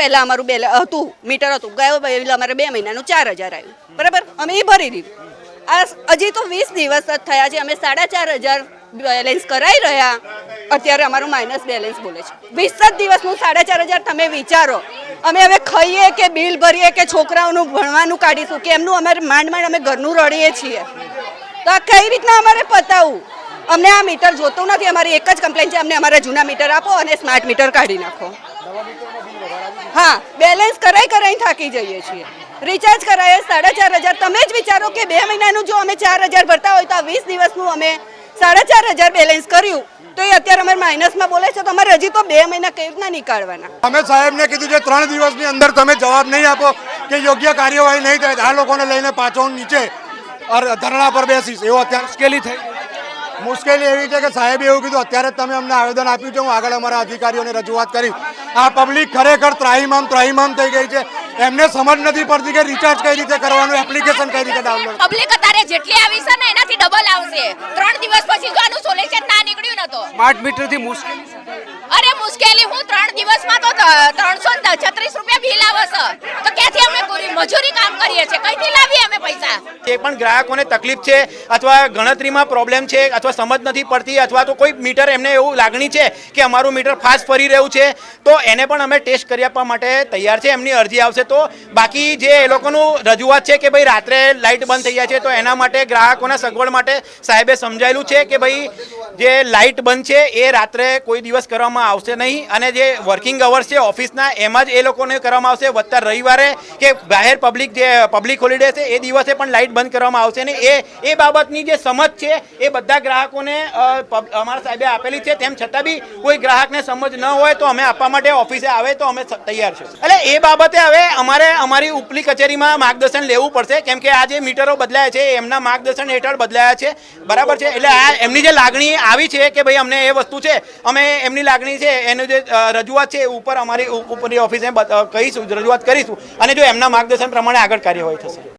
પહેલાં અમારું બે હતું, મીટર હતું. ગયો બિલ અમારે બે મહિનાનું ચાર હજાર આવ્યું. બરાબર? અમે એ ભરી દીધું. આ હજી તો વીસ દિવસ જ થયા છે. અમે સાડા ચાર હજાર બેલેન્સ કરાવી રહ્યા. અત્યારે અમારું માઇનસ બેલેન્સ બોલે છે. વીસ જ દિવસનું સાડા ચાર હજાર તમે વિચારો. અમે હવે ખાઈએ કે બિલ ભરીએ કે છોકરાઓનું ભણવાનું કાઢીશું કે એમનું અમારે માંડ માંડ અમે ઘરનું રડીએ છીએ. તો આ કઈ રીતના અમારે પતાવવું અમને આ મીટર જોતું નથી. અમારી એક જ કમ્પ્લેન છે. અમને અમારા જૂના મીટર આપો અને સ્માર્ટ મીટર કાઢી નાખો. હા બેલેન્સ કરાઈ કરાઈ થાકી જઈએ છીએ. રિચાર્જ કરાય સાડા ચાર હજાર. તમે જ વિચારો કે બે મહિનાનું જો અમે ચાર હજાર ભરતા હોય તો આ વીસ દિવસનું અમે સાડા ચાર હજાર બેલેન્સ કર્યું. તો એ અત્યારે અમારે માઇનસમાં બોલે છે, તો અમારે હજી તો બે મહિના કેવી રીતના નીકાળવાના? અમે સાહેબને કીધું છે, ત્રણ દિવસની અંદર તમે જવાબ નહીં આપો કે યોગ્ય કાર્યવાહી નહીં થાય આ લોકોને લઈને પાછો નીચે ધરણા પર બેસીશ. એવો અત્યારે મુશ્કેલી થઈ. મુશ્કેલી એવી છે કે સાહેબે એવું કીધું, અત્યારે તમે અમને આવેદન આપ્યું છે, હું આગળ અમારા અધિકારીઓને રજૂઆત કરીશ આ પબ્લિક ખરેખર ત્રાહીમામ ત્રાહીમામ થઈ ગઈ છે. એમને સમજ નથી પડતી કે રિચાર્જ કઈ રીતે કરવાનું એપ્લિકેશન કઈ રીતે ડાઉનલોડ પબ્લિક અત્યારે જેટલી આવી છે ને એનાથી ડબલ આવશે. ત્રણ દિવસ પછી જો આનું સોલ્યુશન ના નીકળ્યું નતો તો. સ્માર્ટ મીટરથી મુશ્કેલી. અરે મુશ્કેલી હું ત્રણ દિવસમાં તો ત્રણસો છત્રીસ રૂપિયા બિલ આવે છે તો ક્યાંથી અમે પૂરી મજૂરી કામ કરીએ છીએ? કઈથી લાવીએ જે પણ ગ્રાહકોને તકલીફ છે અથવા ગણતરીમાં પ્રોબ્લેમ છે અથવા સમજ નથી પડતી અથવા તો કોઈ મીટર એમને એવું લાગણી છે કે અમારું મીટર ફાસ્ટ ફરી રહ્યું છે, તો એને પણ અમે ટેસ્ટ કરી આપવા માટે તૈયાર છે, એમની અરજી આવશે. તો બાકી જે એ લોકોનું રજૂઆત છે કે ભાઈ રાત્રે લાઇટ બંધ થઈ જાય છે, તો એના માટે ગ્રાહકોના સગવડ માટે સાહેબે સમજાયેલું છે કે ભાઈ જે લાઇટ બંધ છે, એ રાત્રે કોઈ દિવસ કરવામાં આવશે નહીં. અને જે વર્કિંગ અવર્સ છે ઓફિસના, એમાં જ એ લોકોને કરવામાં આવશે. વત્તા રવિવારે કે જાહેર પબ્લિક જે પબ્લિક હોલિડે છે, એ દિવસે પણ લાઇટ બંધ કરવામાં આવશે. ને એ એ બાબતની જે સમજ છે, એ બધા ગ્રાહકોને અમારા સાહેબે આપેલી છે. તેમ છતાં બી કોઈ ગ્રાહકને સમજ ન હોય તો અમે આપવા માટે ઓફિસે આવે તો અમે તૈયાર છે. એટલે એ બાબતે હવે અમારે, અમારી ઉપલી કચેરીમાં માર્ગદર્શન લેવું પડશે. કેમ કે આ જે મીટરો બદલાયા છે, એમના માર્ગદર્શન હેઠળ બદલાયા છે. બરાબર છે? એટલે આ, એમની જે લાગણી આવી છે કે ભાઈ અમને એ વસ્તુ છે? અમે એમની લાગણી છે, એનું જે રજૂઆત છે ઉપર અમારી ઉપરની ઓફિસે કહીશું, રજૂઆત કરીશું. અને જો એમના માર્ગદર્શન પ્રમાણે આગળ કાર્યવાહી થશે.